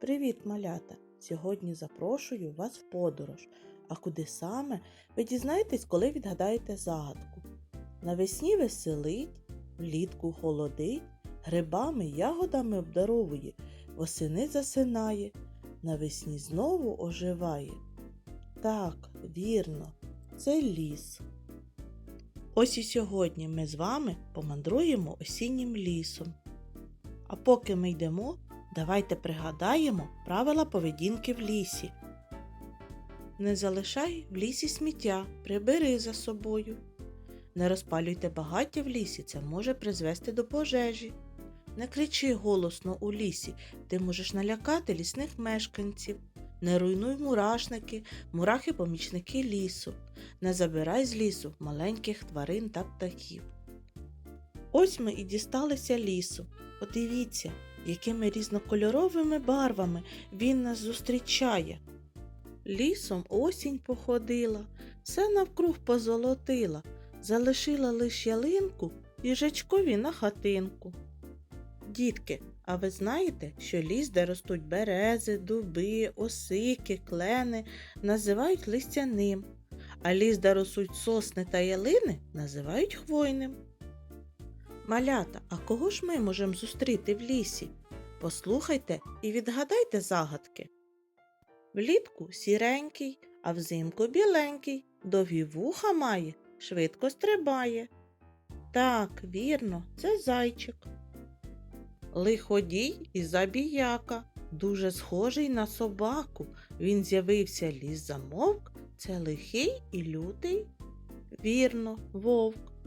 Привіт, малята! Сьогодні запрошую вас в подорож. А куди саме? Ви дізнаєтесь, коли відгадаєте загадку. Навесні веселить, влітку холодить, грибами, ягодами обдаровує, восени засинає, навесні знову оживає. Так, вірно, це ліс. Ось і сьогодні ми з вами помандруємо осіннім лісом. А поки ми йдемо, давайте пригадаємо правила поведінки в лісі. Не залишай в лісі сміття, прибери за собою. Не розпалюйте багаття в лісі, це може призвести до пожежі. Не кричи голосно у лісі, ти можеш налякати лісних мешканців. Не руйнуй мурашники, мурахи помічники лісу. Не забирай з лісу маленьких тварин та птахів. Ось ми і дісталися лісу. Подивіться, якими різнокольоровими барвами він нас зустрічає. Лісом осінь походила, все навкруг позолотила, залишила лиш ялинку їжачкові на хатинку. Дітки, а ви знаєте, що ліс, де ростуть берези, дуби, осики, клени, називають листяним, а ліс, де ростуть сосни та ялини, називають хвойним. Малята, а кого ж ми можемо зустріти в лісі? Послухайте і відгадайте загадки. Влітку сіренький, а взимку біленький, довгі вуха має, швидко стрибає. Так, вірно, це зайчик. Лиходій і забіяка, дуже схожий на собаку. Він з'явився ліс замовк, це лихий і лютий. Вірно, вовк.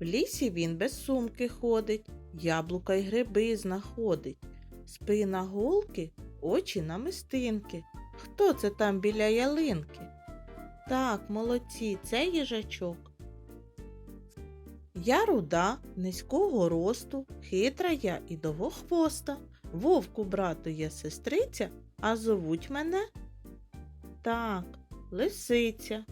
В лісі він без сумки ходить, яблука й гриби знаходить. Спина голки, очі намистинки. Хто це там біля ялинки? Так, молодці, це їжачок. Я руда, низького росту, хитра я і довгохвоста. Вовку брату є сестриця, а зовуть мене? Так, лисиця.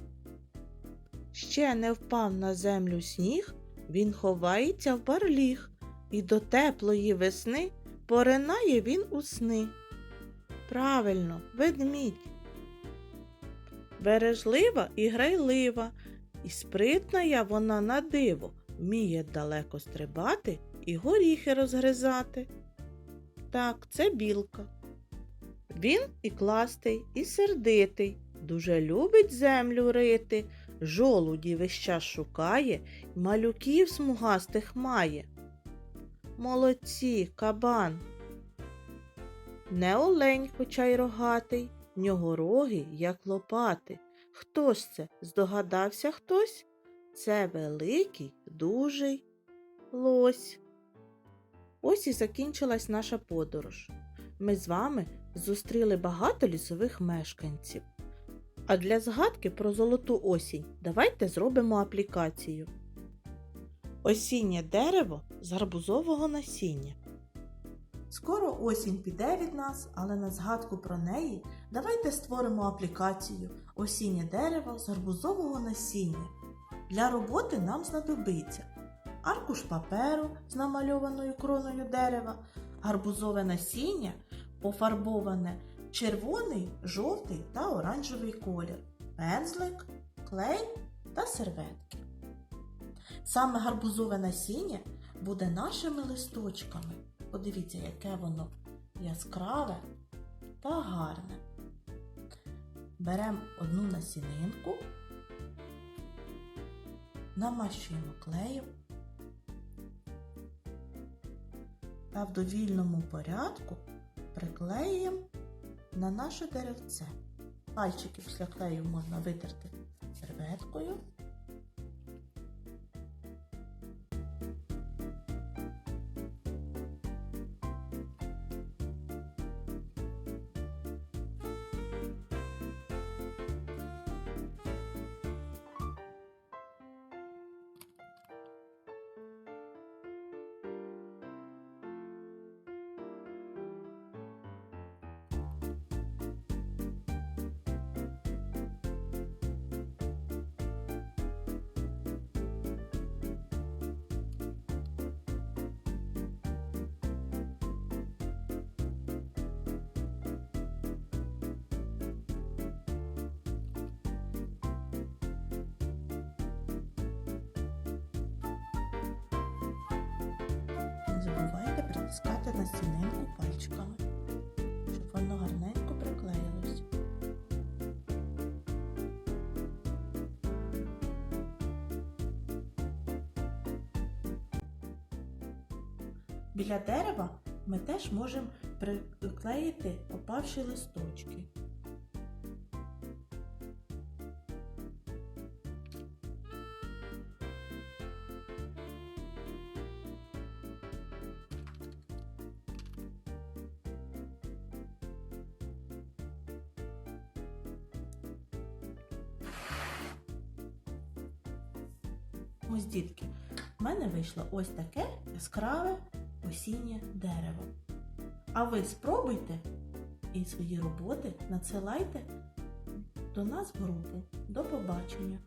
Ще не впав на землю сніг, він ховається в барліг, і до теплої весни поринає він у сни. Правильно, ведмідь. Бережлива і грайлива, і спритна я вона на диво, вміє далеко стрибати і горіхи розгризати. Так, це білка. Він і кластий, і сердитий, дуже любить землю рити, жолуді весь час шукає, малюків смугастих має. Молодці, кабан. Не олень, хоча й рогатий, в нього роги, як лопати. Хто ж це? Здогадався хтось? Це великий, дужий лось. Ось і закінчилась наша подорож. Ми з вами зустріли багато лісових мешканців. А для згадки про золоту осінь давайте зробимо аплікацію. Осіннє дерево з гарбузового насіння. Скоро осінь піде від нас, але на згадку про неї давайте створимо аплікацію Осіннє дерево з гарбузового насіння. Для роботи нам знадобиться аркуш паперу з намальованою кроною дерева, гарбузове насіння, пофарбоване червоний, жовтий та оранжевий колір, пензлик, клей та серветки. Саме гарбузове насіння буде нашими листочками. Подивіться, яке воно яскраве та гарне. Беремо одну насінинку, намащуємо клеєм та в довільному порядку приклеїмо на наше деревце. Пальчики після клею можна витерти серветкою. Натискати на стінинку пальчиками, щоб воно гарненько приклеїлось. Біля дерева ми теж можемо приклеїти опавші листочки. Ось, дітки, в мене вийшло ось таке яскраве осіннє дерево. А ви спробуйте і свої роботи надсилайте до нас в групу. До побачення!